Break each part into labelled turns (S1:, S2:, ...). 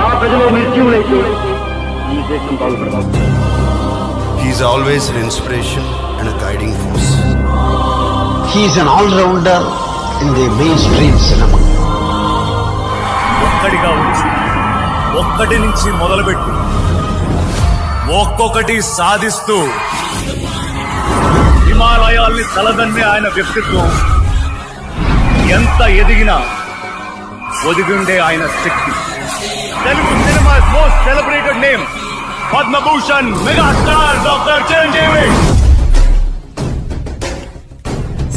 S1: ఆ ప్రజలు నిర్జీవులైతే ఈ దేశం బాగుపడదు
S2: He's always an inspiration and a guiding force.
S3: He is an all-rounder in the mainstream cinema.
S4: ఒక్కడిగా వచ్చి ఒక్కటి నుంచి మొదలుపెట్టి ఒక్కొక్కటి సాధిస్తూ హిమాలయాల్ని తలదన్నే ఆయన వ్యక్తిత్వం ఎంత ఎదిగినా ఒదిగుండే ఆయన శక్తి. Telugu cinema most celebrated name Padma Bhushan megastar doctor Chiranjeevi.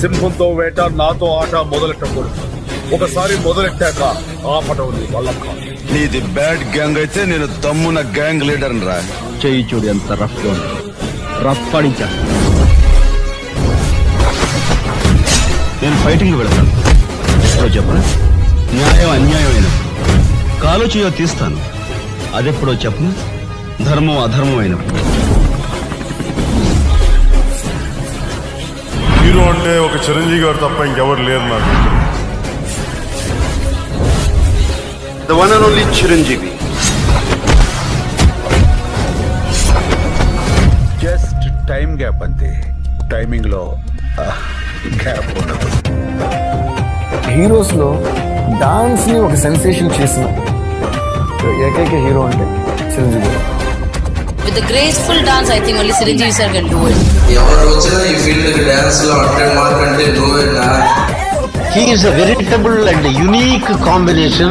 S4: సింహంతో వేట నాతో ఆట మొదలెట్టకూడదు. ఒకసారి మొదలెట్టాక ఆపటం నీ వల్ల
S2: నీది బ్యాడ్ గ్యాంగ్ అయితే నేను దమ్మున గ్యాంగ్ లీడర్ రా.
S5: చెయ్యి చూడు ఎంత రఫ్గా ఉంది. రఫ్ పడించా నేను ఫైటింగ్ వెళ్తాను. చెప్పను న్యాయం అన్యాయమైన? కాలు చేయో తీస్తాను. అదెప్పుడో చెప్పను? ధర్మం అధర్మం అయినప్పుడు
S6: హీరో అంటే ఒక చిరంజీవి గారు తప్ప ఇంకెవరు లేరు నాకు.
S2: The one and only Chiranjeevi.
S7: Just time gap అంతే. టైమింగ్లో గ్యాప్ ఉండదు.
S8: హీరోస్ లో డాన్స్ని ఒక సెన్సేషన్ చేసిన ఏకైక హీరో అంటే చిరంజీవి గారు.
S9: With the graceful dance, I think only Siranjeev sir can do it.
S10: ఎవరు వచ్చినా ఈ ఫీల్డ్ డాన్స్లో హండ్రెడ్ మార్క్ అంటే నువ్వే నా
S3: He is a veritable and unique combination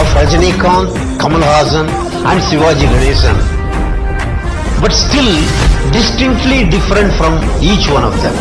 S3: of Rajinikanth, Kamal Hassan and Shivaji Ganesan. But still distinctly different from each one of them.